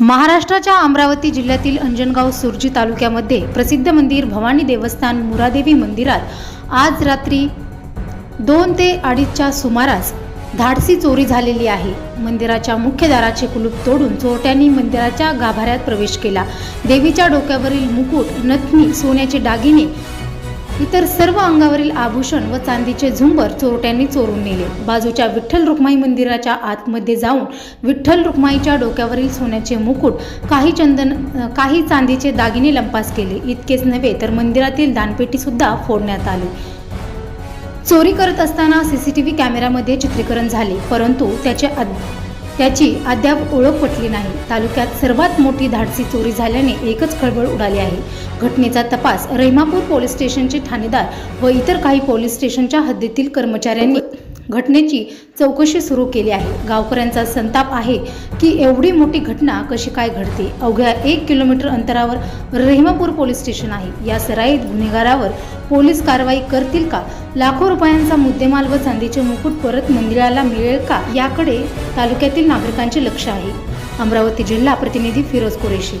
महाराष्ट्राच्या अमरावती जिल्ह्यातील अंजनगाव सुरजी तालुक्यामध्ये प्रसिद्ध मंदिर भवानी देवस्थान मुरादेवी मंदिरात आज रात्री दोन ते अडीचच्या सुमारास धाडसी चोरी झालेली आहे. मंदिराच्या मुख्य दाराचे कुलूप तोडून चोरट्यांनी मंदिराच्या गाभाऱ्यात प्रवेश केला. देवीच्या डोक्यावरील मुकुट नथनी सोन्याचे दागिने इतर सर्व अंगावरील आभूषण व चांदीचे झुंबर चोरट्यांनी चोरून नेले. बाजूच्या विठ्ठल रुक्माई मंदिराच्या आतमध्ये जाऊन विठ्ठल रुक्माईच्या डोक्यावरील सोन्याचे मुकुट काही चंदन काही चांदीचे दागिने लंपास केले. इतकेच नव्हे तर मंदिरातील दानपेटी सुद्धा फोडण्यात आली. चोरी करत असताना सीसीटीव्ही कॅमेऱ्यामध्ये चित्रीकरण झाले परंतु त्याचे त्याची अद्याप ओळख पटली नाही. तालुक्यात सर्वात मोठी धाडसी चोरी झाल्याने एकच खळबळ उडाली आहे. घटनेचा तपास रहिमापूर पोलीस स्टेशनचे ठाणेदार व इतर काही पोलीस स्टेशनच्या हद्दीतील कर्मचाऱ्यांनी घटनेची चौकशी सुरू केली आहे. गावकऱ्यांचा संताप आहे की एवढी मोठी घटना कशी काय घडते? अवघ्या एक किलोमीटर अंतरावर रहिमापूर पोलीस स्टेशन आहे. या सराईत गुन्हेगारावर पोलीस कारवाई करतील का? लाखो रुपयांचा मुद्देमाल व चांदीचे मुकुट परत मंदिराला मिळेल का? याकडे तालुक्यातील नागरिकांचे लक्ष आहे. अमरावती जिल्हा प्रतिनिधी फिरोज कुरेशी